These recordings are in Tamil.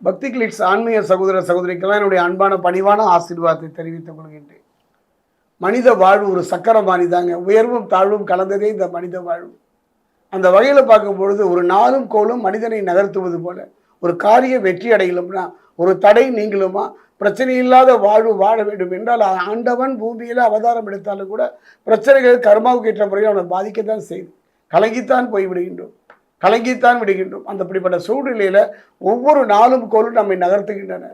பக்தி கிளிட்ஸ் ஆன்மீக சகோதர சகோதரிக்கெல்லாம் என்னுடைய அன்பான பணிவான ஆசீர்வாதத்தை தெரிவித்துக் கொள்கின்றேன். மனித வாழ்வு ஒரு சக்கரமானி தாங்க. உயர்வும் தாழ்வும் கலந்ததே இந்த மனித வாழ்வு. அந்த வகையில் பார்க்கும் பொழுது ஒரு நாளும் கோலும் மனிதனை நகர்த்துவது போல ஒரு காரிய வெற்றி அடையலும்னா ஒரு தடை நீங்களுமா பிரச்சனை இல்லாத வாழ்வு வாழ வேண்டும் என்றால் ஆண்டவன் பூமியில் அவதாரம் எடுத்தாலும் கூட பிரச்சனைகள் கர்மாவுக்கு ஏற்ற முறையில் அவனை பாதிக்கத்தான் செய்து கலங்கித்தான் போய் விடுகின்றோம் கலங்கித்தான் விடுகின்றோம். அந்த அப்படிப்பட்ட சூழ்நிலையில் ஒவ்வொரு நாளும் கோலும் நம்மை நகர்த்துகின்றன.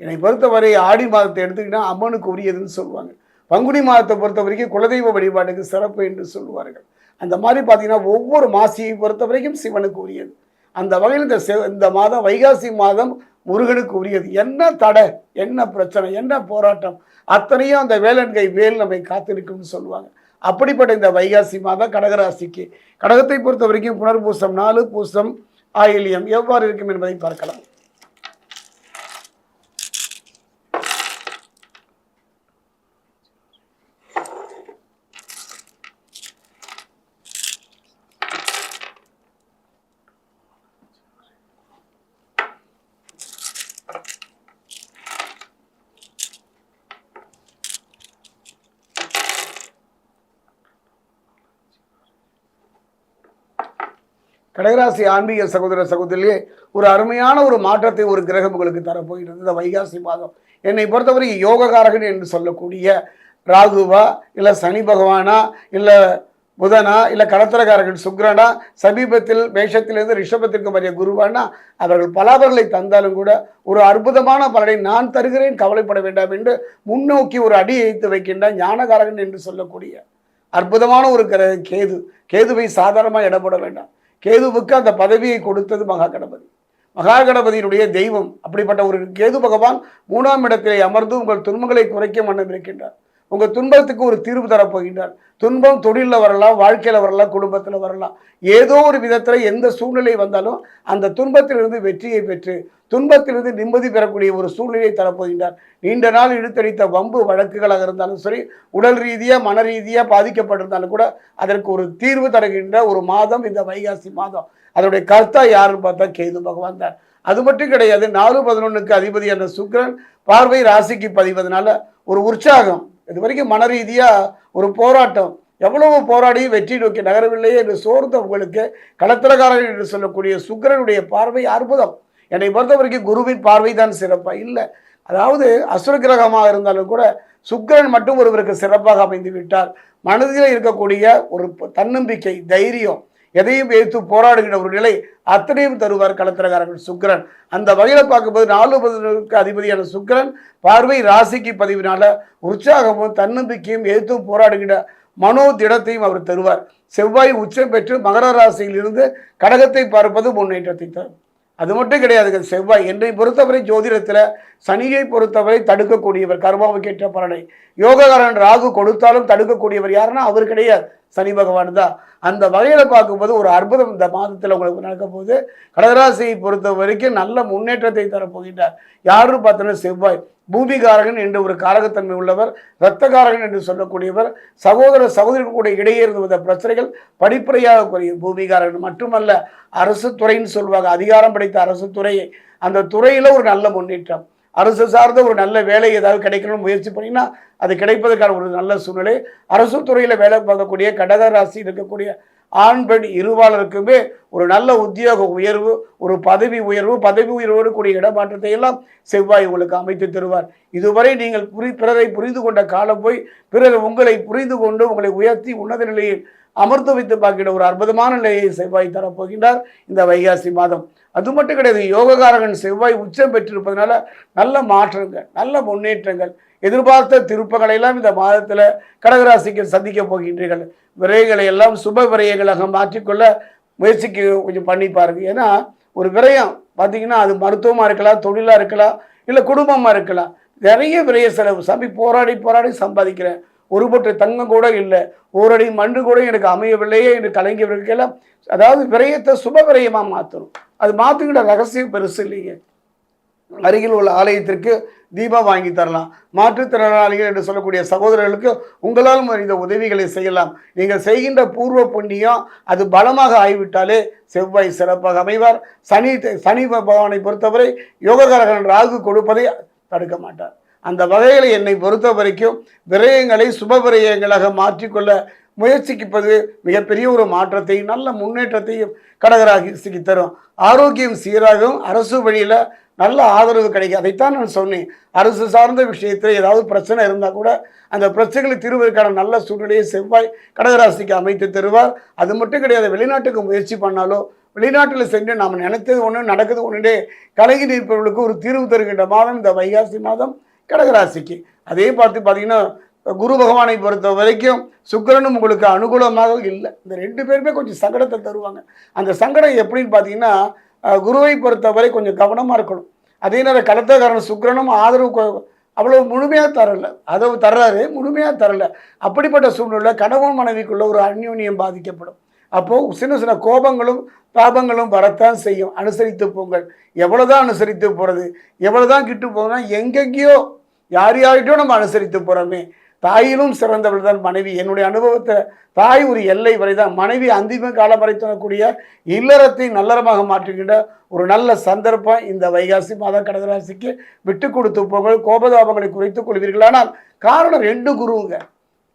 என்னை பொறுத்தவரை ஆடி மாதத்தை எடுத்துக்கிட்டால் அம்மனுக்கு உரியதுன்னு சொல்லுவாங்க. பங்குனி மாதத்தை பொறுத்த வரைக்கும் குலதெய்வ வழிபாட்டுக்கு சிறப்பு என்று சொல்லுவார்கள். அந்த மாதிரி பார்த்தீங்கன்னா ஒவ்வொரு மாசியை பொறுத்த வரைக்கும் சிவனுக்கு உரியது. அந்த வகையில் இந்த இந்த மாதம் வைகாசி மாதம் முருகனுக்கு உரியது. என்ன தடை என்ன பிரச்சனை என்ன போராட்டம் அத்தனையும் அந்த வேலன்கை வேல் நம்மை காத்திருக்கும்னு சொல்லுவாங்க. அப்படிப்பட்ட இந்த வைகாசி மாதம் கடகராசிக்கு. கடகத்தை பொறுத்த வரைக்கும் புனர்பூசம் நாலு பூசம் ஆயிலியம் எவ்வாறு இருக்கும் என்பதை பார்க்கலாம். கடகராசி ஆன்மீக சகோதர சகோதரியே ஒரு அருமையான ஒரு மாற்றத்தை ஒரு கிரகம் உங்களுக்கு தரப்போகிறது. இந்த வைகாசி மாதம். என்னை பொறுத்தவரை யோககாரகன் என்று சொல்லக்கூடிய ராகுவா இல்லை சனி பகவானா இல்லை புதனா இல்லை கடத்திரக்காரர்கள் சுக்ரனா சமீபத்தில் மேஷத்திலிருந்து ரிஷபத்திற்கு வரைய குருவானா அவர்கள் பலாபர்களை தந்தாலும் கூட ஒரு அற்புதமான பலனை நான் தருகிறேன் கவலைப்பட வேண்டாம் என்று முன்னோக்கி ஒரு அடி வைத்து வைக்கின்ற ஞானகாரகன் என்று சொல்லக்கூடிய அற்புதமான ஒரு கிரக கேது. கேதுவை சாதாரணமாக இடப்பட வேண்டாம். கேதுவுக்கு அந்த பதவியை கொடுத்தது மகா கணபதி மகா கணபதியினுடைய தெய்வம். அப்படிப்பட்ட ஒரு கேது பகவான் மூணாம் இடத்திலே அமர்ந்து உங்கள் துன்பங்களை குறைக்க மன்னம் இருக்கின்றார். உங்கள் துன்பத்துக்கு ஒரு தீர்வு தரப்போகின்றார். துன்பம் தொழிலில் வரலாம் வாழ்க்கையில் வரலாம் குடும்பத்தில் வரலாம். ஏதோ ஒரு விதத்தில் எந்த சூழ்நிலை வந்தாலும் அந்த துன்பத்திலிருந்து வெற்றியை பெற்று துன்பத்திலிருந்து நிம்மதி பெறக்கூடிய ஒரு சூழ்நிலையை தரப்போகின்றார். நீண்ட நாள் இழுத்தடித்த வம்பு வழக்குகளாக இருந்தாலும் சரி உடல் ரீதியாக மன ரீதியாக பாதிக்கப்பட்டிருந்தாலும் கூட அதற்கு ஒரு தீர்வு தருகின்ற ஒரு மாதம் இந்த வைகாசி மாதம். அதனுடைய கர்த்தா யாருன்னு பார்த்தா கேது பகவான் தான். அது மட்டும் கிடையாது நாலு பதினொன்றுக்கு அதிபதியான சுக்கிரன் பார்வை ராசிக்கு பதிவதனால ஒரு உற்சாகம். இது வரைக்கும் மன ரீதியாக ஒரு போராட்டம். எவ்வளவு போராடி வெற்றி நோக்கி நகரவில்லையே என்று சோர்ந்த உங்களுக்கு களத்திரக்காரர்கள் என்று சொல்லக்கூடிய சுக்கிரனுடைய பார்வை அற்புதம். என்னை பொறுத்த வரைக்கும் குருவின் பார்வை தான் சிறப்பாக இல்லை. அதாவது அசுர கிரகமாக இருந்தாலும் கூட சுக்கிரன் மட்டும் ஒருவருக்கு சிறப்பாக அமைந்து விட்டால் மனதில் இருக்கக்கூடிய ஒரு தன்னம்பிக்கை தைரியம் எதையும் எதிர்த்து போராடுகின்ற ஒரு நிலை அத்தனையும் தருவார் களத்திரக்காரர்கள் சுக்கரன். அந்த வகையில் பார்க்கும்போது நாலு பதினொருக்கு அதிபதியான சுக்கரன் பார்வை ராசிக்கு பதிவினால உற்சாகமும் தன்னம்பிக்கையும் எதிர்த்தும் போராடுகின்ற மனோ திடத்தையும் அவர் தருவார். செவ்வாய் உச்சம் பெற்று மகர ராசியிலிருந்து கடகத்தை பார்ப்பது முன்னேற்றத்தை தரும். அது மட்டும் கிடையாதுங்க செவ்வாய் என்னை பொறுத்தவரை ஜோதிடத்தில் சனியை பொறுத்தவரை தடுக்கக்கூடியவர் கர்மாவுக்கேற்ற பலனை. யோககாரன் ராகு கொடுத்தாலும் தடுக்கக்கூடியவர் யாருன்னா அவர் கிடையாது. சனி பகவான் தான். அந்த வகையில் பார்க்கும்போது ஒரு அற்புதம் இந்த மாதத்தில் உங்களுக்கு நடக்க போகுது கடகராசியை பொறுத்த வரைக்கும் நல்ல முன்னேற்றத்தை தரப்போகின்றார். யாருன்னு பார்த்தோன்னா செவ்வாய். பூமிகாரகன் என்று ஒரு காரகத்தன்மை உள்ளவர் இரத்தகாரகன் என்று சொல்லக்கூடியவர் சகோதர சகோதரிகளுடைய இடையே இருந்து வந்த பிரச்சனைகள் படிப்படியாக குறையும். பூமிகாரகன் மட்டுமல்ல அரசு துறைன்னு சொல்லுவாங்க. அதிகாரம் படைத்த அரசு துறையை. அந்த துறையில் ஒரு நல்ல முன்னேற்றம். அரசு சார்ந்த ஒரு நல்ல வேலை ஏதாவது கிடைக்கணும்னு முயற்சி பண்ணிங்கன்னா அது கிடைப்பதற்கான ஒரு நல்ல சூழ்நிலை. அரசு துறையில் வேலை பார்க்கக்கூடிய கடக ராசி இருக்கக்கூடிய ஆண் பெண் இருவாளருக்குமே ஒரு நல்ல உத்தியோக உயர்வு ஒரு பதவி உயர்வு பதவி உயர்வோடு கூடிய இடமாற்றத்தை எல்லாம் செவ்வாய் உங்களுக்கு அமைத்து தருவார். இதுவரை நீங்கள் புரி பிறரை புரிந்து கொண்ட காலம் போய் பிறர் உங்களை புரிந்து கொண்டு உங்களை உயர்த்தி உன்னத நிலையில் அமர்த்து வைத்து பார்க்கிற ஒரு அற்புதமான நிலையை செவ்வாய் தரப்போகின்றார் இந்த வைகாசி மாதம். அது மட்டும் கிடையாது யோககாரகன் செவ்வாய் உச்சம் பெற்றிருப்பதனால நல்ல மாற்றங்கள் நல்ல முன்னேற்றங்கள் எதிர்பார்த்த திருப்பங்களை எல்லாம் இந்த மாதத்தில் கடகராசிக்கு சந்திக்க போகின்றீர்கள். விரயங்களை எல்லாம் சுப விரயங்களாக மாற்றிக்கொள்ள முயற்சிக்கு கொஞ்சம் பண்ணி பாருங்க. ஏன்னா ஒரு விரயம் பார்த்தீங்கன்னா அது மருத்துவமாக இருக்கலாம் தொழிலாக இருக்கலாம் இல்லை குடும்பமாக இருக்கலாம். நிறைய விரய செலவு. சாமி போராடி போராடி சம்பாதிக்கிறேன். ஒரு பொட்டு தங்கம் கூட இல்லை. ஓரடி மண்ணு கூட எனக்கு அமையவில்லையே என்று கலைஞர்களுக்கெல்லாம் அதாவது விரயத்தை சுப விரயமாக மாற்றணும் அது மாற்றுகிற ரகசியம் பெருசு இல்லைங்க. அருகில் உள்ள ஆலயத்திற்கு தீபா வாங்கி தரலாம். மாற்றுத்திறனாளிகள் என்று சொல்லக்கூடிய சகோதரர்களுக்கு உங்களால் முடிந்த உதவிகளை செய்யலாம். நீங்கள் செய்கின்ற பூர்வ புண்ணியம் அது பலமாக ஆகிவிட்டாலே செவ்வாய் சிறப்பாக அமைவார். சனி சனி பகவானை பொறுத்தவரை யோககாரகன் ராகு கொடுப்பதை தடுக்க மாட்டார். அந்த வகையில் என்னை பொறுத்த வரைக்கும் விரயங்களை சுப விரயங்களாக மாற்றிக்கொள்ள முயற்சிப்பது மிகப்பெரிய ஒரு மாற்றத்தையும் நல்ல முன்னேற்றத்தையும் கடகராசிக்கு தரும். ஆரோக்கியம் சீராகவும் அரசு வழியில் நல்ல ஆதரவு கிடைக்கும். அதைத்தான் நான் சொன்னேன். அரசு சார்ந்த விஷயத்தில் ஏதாவது பிரச்சனை இருந்தால் கூட அந்த பிரச்சனைகளை தீர்வதற்கான நல்ல சூழ்நிலையை செவ்வாய் கடகராசிக்கு அமைத்து தருவார். அது மட்டும் கிடையாது. வெளிநாட்டுக்கு முயற்சி பண்ணாலோ வெளிநாட்டில் சென்று நாம் நினைத்தது ஒன்று நடக்குது ஒன்றுடே கலகி நிற்பவர்களுக்கு ஒரு தீர்வு தருகின்ற மாதம் இந்த வைகாசி மாதம் கடகராசிக்கு. அதே பார்த்து பார்த்திங்கன்னா குரு பகவானை பொறுத்த வரைக்கும் சுக்கிரனும் உங்களுக்கு அனுகூலமாக இல்லை. இந்த ரெண்டு பேருமே கொஞ்சம் சங்கடத்தை தருவாங்க. அந்த சங்கடம் எப்படின்னு பார்த்தீங்கன்னா குருவை பொறுத்தவரை கொஞ்சம் கவனமாக இருக்கணும். அதே நேரம் கலத்தக்காரன் சுக்கிரனும் ஆதரவு அவ்வளோ முழுமையாக தரல. அதை தர்றாரு முழுமையாக தரல. அப்படிப்பட்ட சூழ்நிலை கணவன் மனைவிக்குள்ள ஒரு அந்யூன்யம் பாதிக்கப்படும். அப்போது சின்ன சின்ன கோபங்களும் பாபங்களும் வரத்தான் செய்யும். அனுசரித்து போங்கள். எவ்வளோதான் அனுசரித்து போகிறது எவ்வளோதான் கிட்டு போகணும்னா எங்கெங்கேயோ யார் யார்கிட்டயோ நம்ம அனுசரித்து போகிறோமே தாயிலும் சிறந்தவள் தான் மனைவி. என்னுடைய அனுபவத்தை தாய் ஒரு எல்லை வரை தான் மனைவி அந்திம காலம் வரை தரக்கூடிய இல்லறத்தை நல்லறமாக மாற்றுகின்ற ஒரு நல்ல சந்தர்ப்பம் இந்த வைகாசி மாத கடகராசிக்கு விட்டு கொடுத்து போங்கள் கோபதாபங்களை குறைத்துக் கொள்வீர்களானால் காரணம் ரெண்டு குருவுங்க.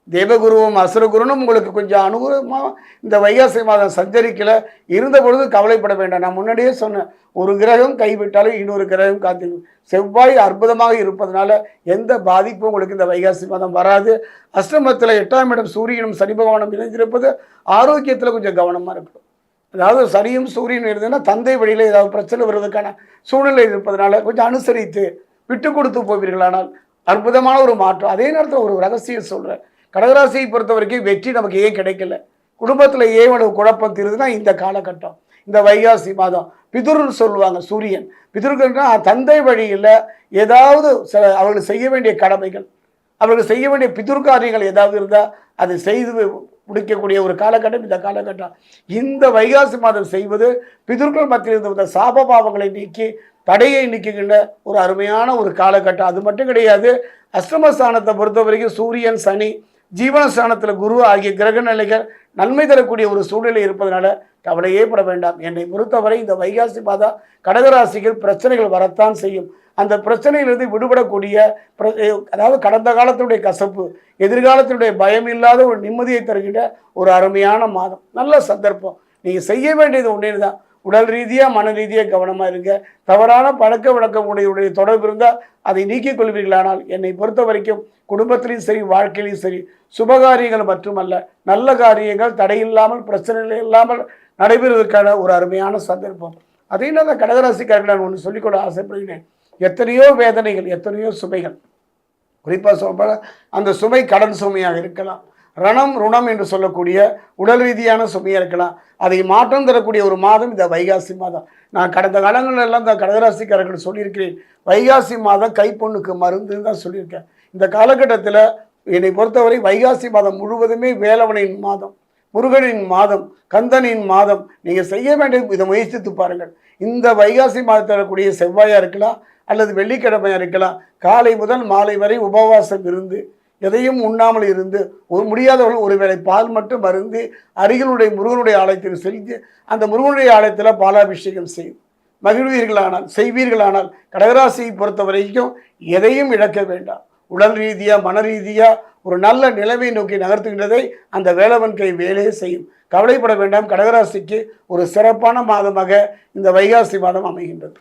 தேவகுருவும் அசுரகுருனும் உங்களுக்கு கொஞ்சம் அனுகூலமாக இந்த வைகாசி மாதம் சஞ்சரிக்கல. இருந்த பொழுது கவலைப்பட வேண்டாம். நான் முன்னாடியே சொன்னேன் ஒரு கிரகம் கைவிட்டாலும் இன்னொரு கிரகம் காத்திருக்கும் செவ்வாய் அற்புதமாக இருப்பதனால எந்த பாதிப்பும் உங்களுக்கு இந்த வைகாசி மாதம் வராது. அஷ்டமத்தில் எட்டாம் இடம் சூரியனும் சனி பகவானும் இணைந்திருப்பது ஆரோக்கியத்தில் கொஞ்சம் கவனமாக இருக்கணும். அதாவது சனியும் சூரியன் இருந்ததுன்னா தந்தை வழியில் ஏதாவது பிரச்சனை வருவதற்கான சூழ்நிலை இருப்பதனால கொஞ்சம் அனுசரித்து விட்டு கொடுத்து போவீர்களானால் அற்புதமான ஒரு மாற்றம். அதே நேரத்தில் ஒரு ரகசியம் சொல்கிறேன் கடகராசியை பொறுத்த வரைக்கும் வெற்றி நமக்கு ஏன் கிடைக்கல? குடும்பத்தில் ஏன் குழப்பம் தீருதுன்னா இந்த காலகட்டம் இந்த வைகாசி மாதம். பிதுர்னு சொல்லுவாங்க சூரியன். பிதுர்கள்னா தந்தை வழியில் ஏதாவது சில அவர்கள் செய்ய வேண்டிய கடமைகள் அவர்கள் செய்ய வேண்டிய பிதுர்காரியங்கள் ஏதாவது இருந்தால் அதை செய்து முடிக்கக்கூடிய ஒரு காலகட்டம் இந்த காலகட்டம். இந்த வைகாசி மாதம் செய்வது பிதுர்கள் மத்தியில் இருந்த இந்த சாப பாவங்களை நீக்கி தடையை நீக்குகின்ற ஒரு அருமையான ஒரு காலகட்டம். அது மட்டும் கிடையாது அஷ்டமஸ்தானத்தை பொறுத்த வரைக்கும் சூரியன் சனி ஜீவனஸ்தானத்தில் குரு ஆகிய கிரக நிலைகள் நன்மை தரக்கூடிய ஒரு சூழ்நிலை இருப்பதனால கவலையே பட வேண்டாம். என்னை பொறுத்தவரை இந்த வைகாசி மாதா கடகராசிகள் பிரச்சனைகள் வரத்தான் செய்யும். அந்த பிரச்சனையிலிருந்து விடுபடக்கூடிய பிர- அதாவது கடந்த காலத்தினுடைய கசப்பு எதிர்காலத்தினுடைய பயம் இல்லாத ஒரு நிம்மதியை தருகின்ற ஒரு அருமையான மாதம். நல்ல சந்தர்ப்பம். நீங்கள் செய்ய வேண்டியது ஒன்றே தான் உடல் ரீதியாக மன ரீதியாக கவனமாக இருங்க. தவறான பழக்க வழக்கம் உடைய தொடர்பு இருந்தால் அதை நீக்கிக் கொள்வீர்களானால் என்னை பொறுத்த வரைக்கும் குடும்பத்திலையும் சரி வாழ்க்கையிலையும் சரி சுபகாரியங்கள் மட்டுமல்ல நல்ல காரியங்கள் தடையில்லாமல் பிரச்சனைகள் இல்லாமல் நடைபெறுவதற்கான ஒரு அருமையான சந்தர்ப்பம். அதே நான் கடகராசிக்காரர்கள் நான் ஒன்று சொல்லிக்கொள்ள ஆசைப்படுகிறேன். எத்தனையோ வேதனைகள் எத்தனையோ சுமைகள். குறிப்பாக சொல்ல அந்த சுமை கடன் சுமையாக இருக்கலாம். ரணம் ருணம் என்று சொல்லக்கூடிய உடல் ரீதியான சுமையாக இருக்கலாம். அதை மாற்றம் தரக்கூடிய ஒரு மாதம் இந்த வைகாசி மாதம். நான் கடந்த காலங்களெல்லாம் இந்த கடகராசிக்காரர்கள் சொல்லியிருக்கிறேன். வைகாசி மாதம் கைப்பொண்ணுக்கு மருந்துன்னு தான் சொல்லியிருக்கேன். இந்த காலகட்டத்தில் என்னை பொறுத்தவரை வைகாசி மாதம் முழுவதுமே வேலவனின் மாதம் முருகனின் மாதம் கந்தனின் மாதம். நீங்கள் செய்ய வேண்டிய இதை முயற்சித்து பாருங்கள். இந்த வைகாசி மாதத்தில் இருக்கக்கூடிய செவ்வாயாக இருக்கலாம் அல்லது வெள்ளிக்கிழமையாக இருக்கலாம் காலை முதல் மாலை வரை உபவாசம் இருந்து எதையும் உண்ணாமல் இருந்து ஒரு முடியாதவர்கள் ஒருவேளை பால் மட்டும் மருந்து அருகிலுடைய முருகனுடைய ஆலயத்தில் செலுத்தி அந்த முருகனுடைய ஆலயத்தில் பாலாபிஷேகம் செய்யும். மகிழ்வீர்களானால் செய்வீர்களானால் கடகராசியை பொறுத்த வரைக்கும் எதையும் இழக்க வேண்டாம். உடல் ரீதியாக மன ரீதியாக ஒரு நல்ல நிலைமை நோக்கி நகர்த்துகின்றதை அந்த வேலவன் கை வேலையே செய்யும். கவலைப்பட வேண்டாம். கடகராசிக்கு ஒரு சிறப்பான மாதமாக இந்த வைகாசி மாதம் அமைகின்றது.